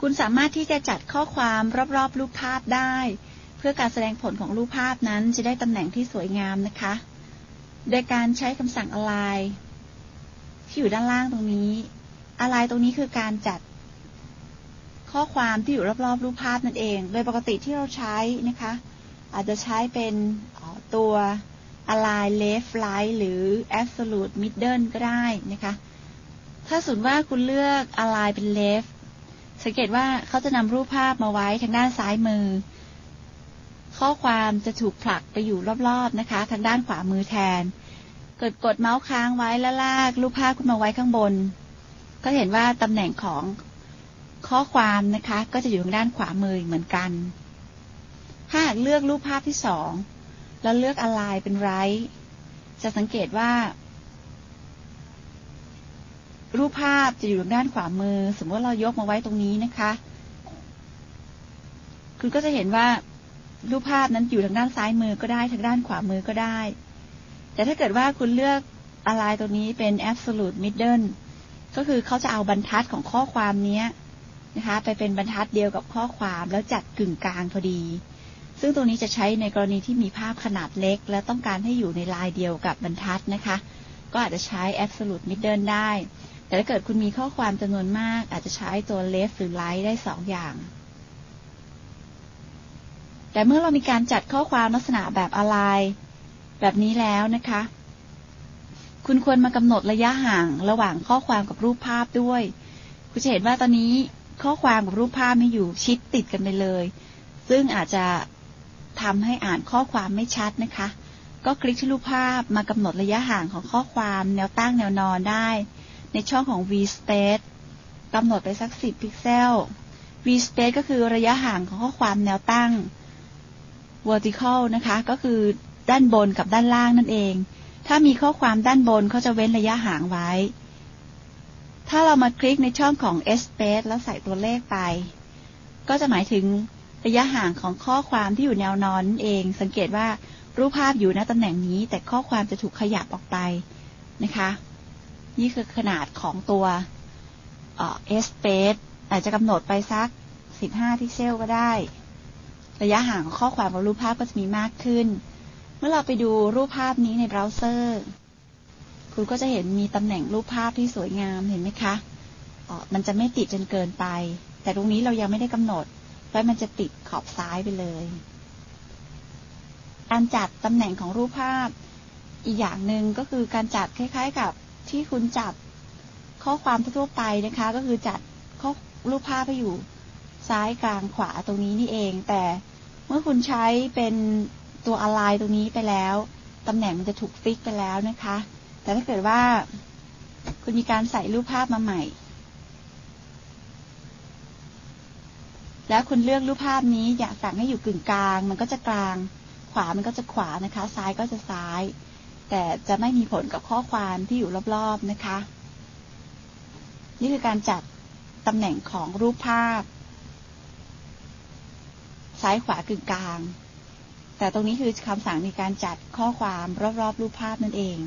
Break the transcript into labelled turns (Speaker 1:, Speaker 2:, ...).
Speaker 1: คุณสามารถที่จะจัดข้อความรอบๆ รูปภาพได้ เพื่อการแสดงผลของรูปภาพนั้นจะได้ตำแหน่งที่สวยงามนะคะ โดยการใช้คำสั่ง align ที่อยู่ด้านล่างตรงนี้ align ตรงนี้คือการจัดข้อความที่อยู่รอบๆ รูปภาพนั่นเอง โดยปกติที่เราใช้นะคะ อาจจะใช้เป็นตัว align left right หรือ absolute middle ก็ได้นะคะ ถ้าสมมติว่าคุณเลือก align เป็น left สังเกตว่าเขาจะนำรูปภาพมาไว้ทางด้านซ้ายมือ ข้อความจะถูกผลักไปอยู่รอบๆนะคะ ทางด้านขวามือแทน เกิดกดเมาส์ค้างไว้แล้วลากรูปภาพขึ้นมาไว้ข้างบน ก็เห็นว่าตำแหน่งของข้อความนะคะ ก็จะอยู่ทางด้านขวามือเหมือนกัน ถ้าเลือกรูปภาพที่สองแล้วเลือกอะไรเป็นไรจะสังเกตว่า รูปภาพจะอยู่ทางด้านขวามือ สมมติเรายกมาไว้ตรงนี้นะคะ คุณก็จะเห็นว่ารูปภาพนั้นอยู่ทางด้านซ้ายมือก็ได้ทางด้านขวามือก็ได้ แต่ถ้าเกิดว่าคุณเลือกอะไรตัวนี้เป็น absolute middle ก็คือเขาจะเอาบรรทัดของข้อความนี้นะคะ ไปเป็นบรรทัดเดียวกับข้อความแล้วจัดกึ่งกลางพอดี ซึ่งตรงนี้จะใช้ในกรณีที่มีภาพขนาดเล็ก และต้องการให้อยู่ในลายเดียวกับบรรทัดนะคะ ก็อาจจะใช้ absolute middle ได้ แต่ถ้าเกิดคุณมีข้อความจำนวนมาก อาจจะใช้ตัว left หรือ right ได้สองอย่าง แต่เมื่อเรามีการจัดข้อความลักษณะแบบอะไร แบบนี้แล้วนะคะ คุณควรมากำหนดระยะห่างระหว่างข้อความกับรูปภาพด้วย คุณจะเห็นว่าตอนนี้ข้อความกับรูปภาพไม่อยู่ชิดติดกันไปเลย ซึ่งอาจจะทำให้อ่านข้อความไม่ชัดนะคะ ก็คลิกที่รูปภาพมากำหนดระยะห่างของข้อความแนวตั้งแนวนอนได้ ในช่องของ v-space กำหนดไปสัก 10 พิกเซล v-space ก็คือระยะห่างของข้อความแนวตั้ง vertical นะคะ ก็คือด้านบนกับด้านล่างนั่นเอง ถ้ามีข้อความด้านบนเขาจะเว้นระยะห่างไว้ ถ้าเรามาคลิกในช่องของ S space แล้วใส่ตัวเลขไป ก็จะหมายถึงระยะห่างของข้อความที่อยู่แนวนอนเอง สังเกตว่ารูปภาพอยู่ณตำแหน่งนี้ แต่ข้อความจะถูกขยับออกไปนะคะ นี่คือขนาดของตัว S space อาจจะกำหนดไปสัก 15พิกเซลก็ได้ ระยะห่างของข้อความกับรูปภาพก็จะมีมากขึ้น เมื่อเราไปดูรูปภาพนี้ในเบราว์เซอร์ คุณก็จะเห็นมีตำแหน่งรูปภาพที่สวยงามเห็นไหมคะมันจะไม่ติดจนเกินไป แต่ตรงนี้เรายังไม่ได้กำหนด เพราะมันจะติดขอบซ้ายไปเลย การจัดตำแหน่งของรูปภาพอีกอย่างหนึ่งก็คือการจัดคล้าย ๆ กับ ที่คุณจัดข้อความทั่วไปนะคะ ก็คือจัดข้อรูปภาพให้อยู่ซ้ายกลางขวาตรงนี้นี่เอง แต่เมื่อคุณใช้เป็นตัวอะไรตรงนี้ไปแล้วตำแหน่งมันจะถูกฟิกไปแล้วนะคะ แต่ถ้าเกิดว่า คุณมีการใส่รูปภาพมาใหม่ แล้วคุณเลือกรูปภาพนี้อยากสั่งให้อยู่กึ่งกลาง มันก็จะกลาง ขวามันก็จะขวานะคะ ซ้ายก็จะซ้าย แต่จะไม่มีผลกับข้อความที่อยู่รอบๆนะคะ นี่คือการจัดตำแหน่งของรูปภาพ ซ้ายขวากึ่งกลาง แต่ตรงนี้คือคำสั่งในการจัดข้อความรอบๆ รูปภาพนั่นเอง